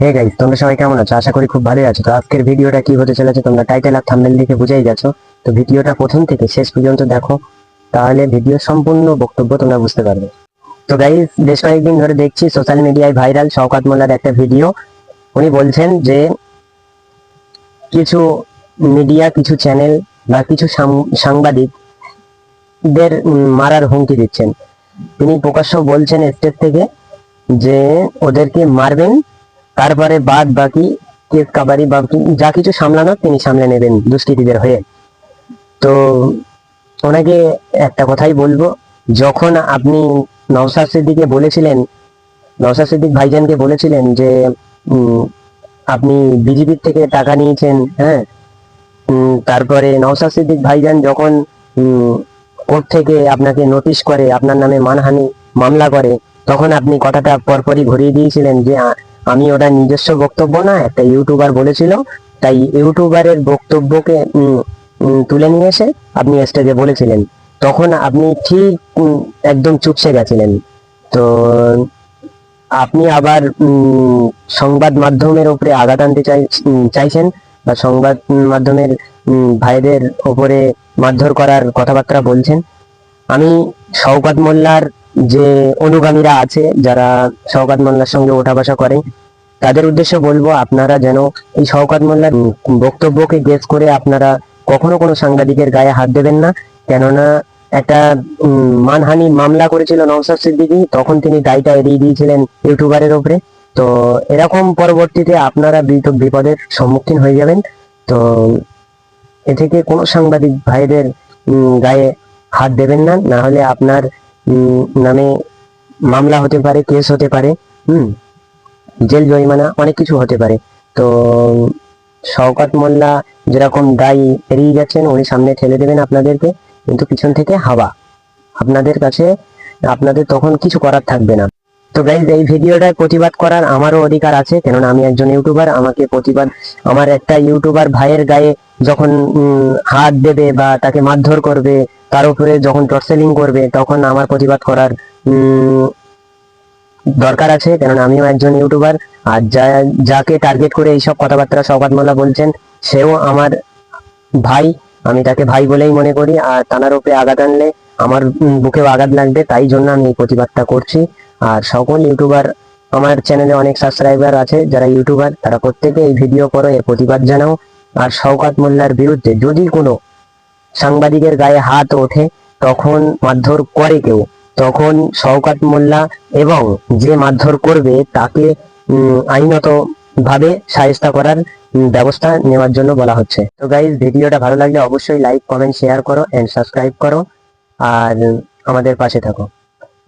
Hey guys তোমরা সবাই কেমন আছো? আশা করি খুব ভালোই আছো। তো আজকের ভিডিওটা কি হতে চলেছে তোমরা টাইটেল আর থাম্বনেল দেখে বুঝেই গেছো। তো ভিডিওটা প্রথম থেকে শেষ পর্যন্ত দেখো, তাহলে ভিডিও সম্পূর্ণ বক্তব্য তোমরা বুঝতে পারবে। তো গাইস বেশ কয়েকদিন ধরে দেখছি সোশ্যাল মিডিয়ায় ভাইরাল শওকাত মোল্লার একটা ভিডিও উনি বলছেন যে, কিছু মিডিয়া কিছু চ্যানেল বা কিছু সাংবাদিকদের মারার হুমকি দিচ্ছেন। তিনি প্রকাশ্য বলছেন স্টেজ থেকে যে, ওদেরকে মারবেন তারপরে বাদ বাকি কেস কাবারি বা যা কিছু সামলানোর তিনি সামলে নেবেন দুষ্কৃতীদের হয়ে। তো ওনাকে একটা কথাই বলব, যখন আপনি নওসাদ সিদ্দিকে বলেছিলেন নওসাদ সিদ্দিক ভাইজানকে বলেছিলেন যে আপনি বিজেপির থেকে টাকা নিয়েছেন হ্যাঁ তারপরে নওসাদ সিদ্দিক ভাইজান যখন কোর্ট থেকে আপনাকে নোটিশ করে আপনার নামে মানহানি মামলা করে, তখন আপনি কথাটা পরপরই ঘুরিয়ে দিয়েছিলেন যে আমি ওটা নিজস্ব বক্তব্য না, একটা ইউটিউবার বলেছিল, তাই ইউটিউবারের বক্তব্যকে তুলে নিয়ে এসে আপনি স্টেজে বলেছিলেন। তখন আপনি ঠিক একদম চুপসে গেছিলেন। তো, আপনি আবার সংবাদ মাধ্যমের উপরে আঘাত আনতে চাইছেন, বা সংবাদ মাধ্যমের ভাইদের ওপরে মারধর করার কথাবার্তা বলছেন। আমি শওকাত মোল্লার যে অনুগামীরা আছে, যারা শওকাত মোল্লার সঙ্গে ওঠা বসা করে, তাদের উদ্দেশ্যে বলব আপনারা যেন এই শওকাত মোল্লার বক্তব্যকে গেস করে আপনারা কখনো কোনো সাংবাদিকের গায়ে হাত দেবেন না। কেননা একটা মানহানি মামলা করেছিল নওসাদ সিদ্দিকী, তখন তিনি দায়টা এড়িয়ে দিয়েছিলেন ইউটিউবারের উপরে। তো এরকম পরবর্তীতে আপনারা বিপদের সম্মুখীন হয়ে যাবেন। তো এ থেকে কোনো সাংবাদিক ভাইদের গায়ে হাত দেবেন না। না হলে আপনার নামে মামলা হতে পারে, কেস হতে পারে, হুম, জেল জরিমানা অনেক কিছু হতে পারে। তো, শওকত মোল্লা যেরকম দায়ী এড়িয়ে যাচ্ছেন উনি সামনে ঠেলে দেবেন আপনাদেরকে, কিন্তু পিছন থেকে হাওয়া। আপনাদের কাছে, আপনাদের তখন কিছু করার থাকবে না। তো গাইজ এই ভিডিওটায় প্রতিবাদ করার আমারও অধিকার আছে, কেননা আমি একজন ইউটিউবার আমাকে প্রতিবাদ, আমার একটা ইউটিউবার ভাইয়ের গায়ে যখন হাত দেবে বা তাকে মারধর করবে, তার উপরে যখন টর্চেলিং করবে, তখন আমার প্রতিবাদ করার দরকার আছে, কেননা আমিও একজন ইউটিউবার আর যা, যাকে টার্গেট করে এইসব কথাবার্তা মোল্লা বলছেন, সেও আমার ভাই, আমি তাকে ভাই বলেই মনে করি, আর তানার উপরে আঘাত আনলে আমার বুকেও আঘাত লাগবে, তাই জন্য আমি এই প্রতিবাদটা করছি। আর সকল ইউটিউবার, আমার চ্যানেলে অনেক সাবস্ক্রাইবার আছে, যারা ইউটিউবার, তারা প্রত্যেকে এই ভিডিও করো, এর প্রতিবাদ জানাও। আর শওকাত মোল্লার বিরুদ্ধে যদি কোনো সাংবাদিকের গায়ে হাত ওঠে, তখন মারধর করে কেউ। তখন শওকাত মোল্লা এবং যে মারধর করবে, তাকে আইনত ভাবে সাহেস্তা করার ব্যবস্থা নেওয়ার জন্য বলা হচ্ছে। তো গাইজ ভিডিওটা ভালো লাগলে অবশ্যই লাইক কমেন্ট শেয়ার করো এন্ড সাবস্ক্রাইব করো। আর আমাদের পাশে থাকো।